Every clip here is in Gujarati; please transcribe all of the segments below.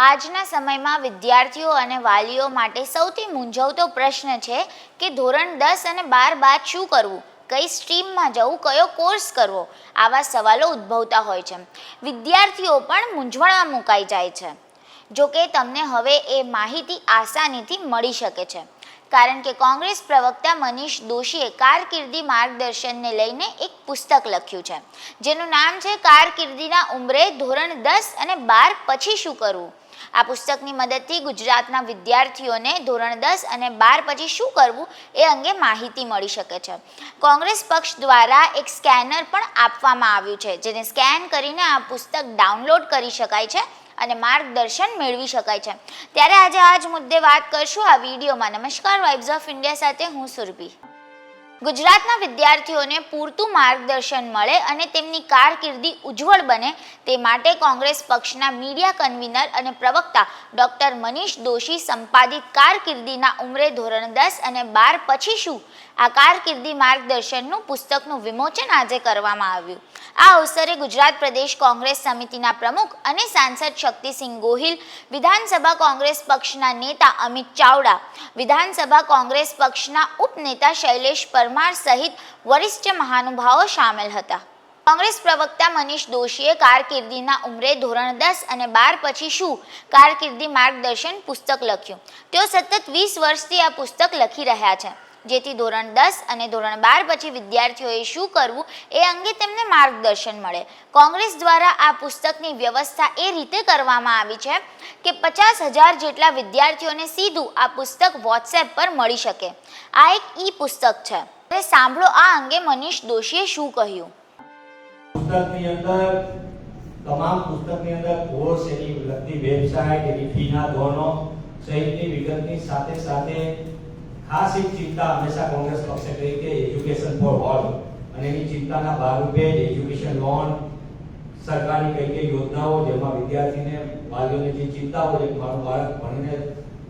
આજના સમયમાં વિદ્યાર્થીઓ અને વાલીઓ માટે સૌથી મૂંઝવતો પ્રશ્ન છે કે ધોરણ દસ અને બાર બાદ શું કરવું? કઈ સ્ટ્રીમમાં જવું? કયો કોર્સ કરવો? આવા સવાલો ઉદ્ભવતા હોય છે. વિદ્યાર્થીઓ પણ મૂંઝવણમાં મુકાઈ જાય છે. જો કે તમને હવે એ માહિતી આસાનીથી મળી શકે છે. કારણ કે કોંગ્રેસ પ્રવક્તા મનીષ દોશીએ કારકિર્દી માર્ગદર્શનને લઈને એક પુસ્તક લખ્યું છે, જેનું નામ છે કારકિર્દીના ઉંમરે ધોરણ દસ અને બાર પછી શું કરવું? આ પુસ્તકની મદદથી ગુજરાતના વિદ્યાર્થીઓને ધોરણ દસ અને બાર પછી શું કરવું એ અંગે માહિતી મળી શકે છે. કોંગ્રેસ પક્ષ દ્વારા એક સ્કેનર પણ આપવામાં આવ્યું છે, જેને સ્કેન કરીને આ પુસ્તક ડાઉનલોડ કરી શકાય છે અને માર્ગદર્શન મેળવી શકાય છે. ત્યારે આજે આ જ મુદ્દે વાત કરશું આ વિડીયોમાં. નમસ્કાર વાઇબ્સ ઓફ ઇન્ડિયા સાથે હું સુરભી. ગુજરાતના વિદ્યાર્થીઓને પૂરતું માર્ગદર્શન મળે અને તેમની કારકિર્દી ઉજ્જવળ બને તે માટે કોંગ્રેસ પક્ષના મીડિયા કન્વીનર અને પ્રવક્તા ડોક્ટર મનીષ દોશી સંપાદિત કારકિર્દીના ઉંમરે ધોરણ દસ અને બાર પછી શું? આ કારકિર્દી માર્ગદર્શનનું પુસ્તકનું વિમોચન આજે કરવામાં આવ્યું. આ અવસરે ગુજરાત પ્રદેશ કોંગ્રેસ સમિતિના પ્રમુખ અને સાંસદ શક્તિસિંહ ગોહિલ, વિધાનસભા કોંગ્રેસ પક્ષના નેતા અમિત ચાવડા, વિધાનસભા કોંગ્રેસ પક્ષના ઉપનેતા શૈલેષ પરમાર સહિત વરિષ્ઠ મહાનુભાવો સામેલ હતા. કોંગ્રેસ પ્રવક્તા મનીષ દોશીએ કારકિર્દીના ઉંમરે ધોરણ દસ અને બાર પછી શું કારકિર્દી માર્ગદર્શન પુસ્તક લખ્યું? તેઓ સતત વીસ વર્ષથી આ પુસ્તક લખી રહ્યા છે. જેથી ધોરણ દસ અને ધોરણ બાર પછી વિદ્યાર્થીઓએ શું કરવું એ અંગે તેમને માર્ગદર્શન મળે. કોંગ્રેસ દ્વારા આ પુસ્તકની વ્યવસ્થા એ રીતે કરવામાં આવી છે કે પચાસ હજાર જેટલા વિદ્યાર્થીઓને સીધું આ પુસ્તક વોટ્સએપ પર મળી શકે. આ એક ઈ પુસ્તક છે. હવે સાંભળો, આ અંગે મનીષ દોશીએ શું કહ્યું? પુસ્તકની અંદર, તમામ પુસ્તકની અંદર કોર્સ એની લગતી વેબસાઇટ એની ફીના ધોરણો, સહિતની વિગતની સાથે સાથે ખાસ એક ચિંતા હંમેશા કોંગ્રેસ પક્ષે કરી કે એજ્યુકેશન ફોર ઓલ અને એની ચિંતાના ભાગરૂપે એજ્યુકેશન લોન સરકારની કઈ કઈ યોજનાઓ, જેમાં વિદ્યાર્થીને વાલીઓને જે ચિંતા હોય મારું બાળક ભણીને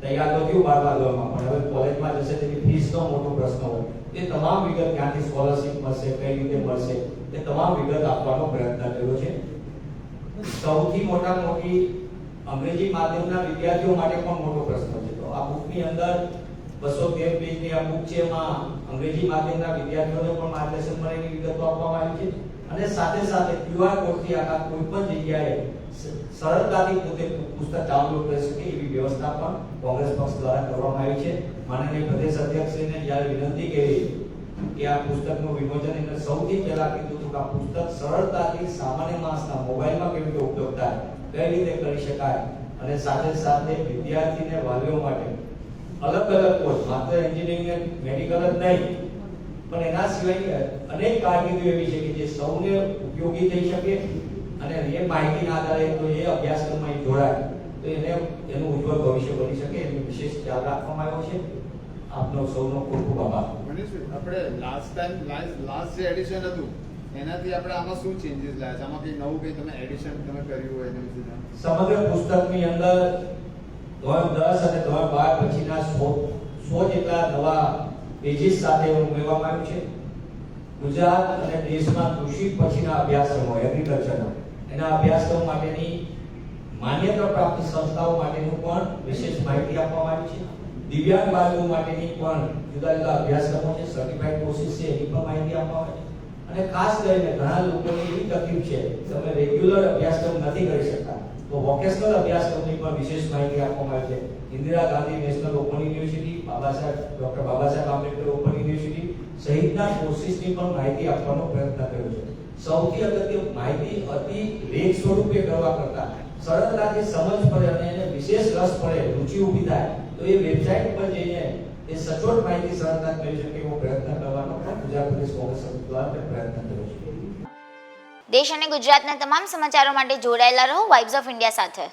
તૈયાર તો થયું બારમા ધોરણમાં પણ હવે કોલેજમાં જશે તેની ફીસનો મોટો પ્રશ્ન હોય. એ તમામ વિગત ક્યાંથી સ્કોલરશિપ મળશે, કઈ રીતે મળશે, એ તમામ વિગત આપવાનો પ્રયત્ન કર્યો છે. સૌથી મોટા મોટી અંગ્રેજી માધ્યમના વિદ્યાર્થીઓ માટે પણ મોટો પ્રશ્ન છે. તો આ બુકની અંદર બસો તેર પેજની આ બુક છે, એમાં અંગ્રેજી માધ્યમના વિદ્યાર્થીઓને પણ માર્ગદર્શન મળે એની વિગતો આપવામાં આવી છે. અને સાથે સાથે ક્યુઆર કોડથી આખા કોઈ પણ જગ્યાએ સરળતાથી પોતે પુસ્તક ડાઉનલોડ કરી શકે એવી વ્યવસ્થા પણ કોંગ્રેસ પક્ષ દ્વારા કરવામાં આવી છે. માનનીય પ્રદેશ અધ્યક્ષશ્રીને જ્યારે વિનંતી કરી કે આ પુસ્તકનું વિમોચન એમને સૌથી પહેલા કીધું હતું કે આ પુસ્તક સરળતાથી સામાન્ય માણસના મોબાઈલમાં કેવી રીતે ઉપયોગ થાય, કઈ રીતે કરી શકાય અને સાથે સાથે વિદ્યાર્થીને વાલીઓ માટે અલગ અલગ કોર્સ માત્ર એન્જિનિયરિંગ મેડિકલ જ નહીં, પણ એના સિવાય અનેક કારકિર્દીઓ એવી છે કે જે સૌને ઉપયોગી થઈ શકે. અને એ માહિતીના આધારે તો એ અભ્યાસક્રમમાં એ જોડાય. તો એને એનું ઉજ્જવળ ભવિષ્ય બની શકે એનું વિશેષ ખ્યાલ રાખવામાં આવ્યો છે. આપનો સૌનો ખૂબ ખૂબ આભાર. આપણે લાસ્ટ ટાઈમ લાસ્ટ જે એડિશન હતું એનાથી આપણે આમાં શું ચેન્જીસ લાયા છે? આમાં કઈ નવું કઈ તમે એડિશન તમે કર્યું હોય એના સમગ્ર પુસ્તકની અંદર ધોરણ દસ અને ધોરણ બાર પછીના સો સો જેટલા નવા પેજીસ સાથે ઉમેરવામાં આવ્યું છે. ગુજરાત અને દેશમાં કૃષિ પછીના અભ્યાસક્રમો એગ્રીકલ્ચરના એના અભ્યાસક્રમ માટેની માન્યતા પ્રાપ્ત સંસ્થાઓ માટેનું પણ વિશેષ માહિતી આપવામાં આવી છે. દિવ્યાંગ બાળકો માટેની પણ જુદા જુદા અભ્યાસક્રમો છે સર્ટિફાઈડ કોર્સિસ છે, એની પણ માહિતી આપવામાં આવી છે. અને ખાસ કરીને ઘણા લોકોને એવી તકલીફ છે તમે રેગ્યુલર અભ્યાસક્રમ નથી કરી શકતા. તો વોકેશનલ અભ્યાસક્રમની પણ વિશેષ માહિતી આપવામાં આવી છે Indira Gandhi National Open University Baba Saheb doctor Baba Saheb Ambedkar open university સહિતના કોર્સિસની પણ માહિતી આપવાનો પ્રયત્ન કર્યો છે સૌથી અગત્ય માહિતી અતિ લેખ સ્વરૂપે કરવા કરતા સરળતાથી સમજ પડે અને એને વિશેષ રસ પડે, રુચિ ઊભી થાય, તો એ વેબસાઇટ ઉપર જઈને એ સચોટ માહિતી સરળતાથી મેળવી શકે એવો પ્રયત્ન કરવાનો પણ ગુજરાત પ્રદેશ કોંગ્રેસ સમિતિ દ્વારા મેં પ્રયત્ન કર્યો છે. દેશ અને ગુજરાતના તમામ સમાચારો માટે જોડાયેલા રહો વાઇબ્સ ઓફ ઇન્ડિયા સાથે.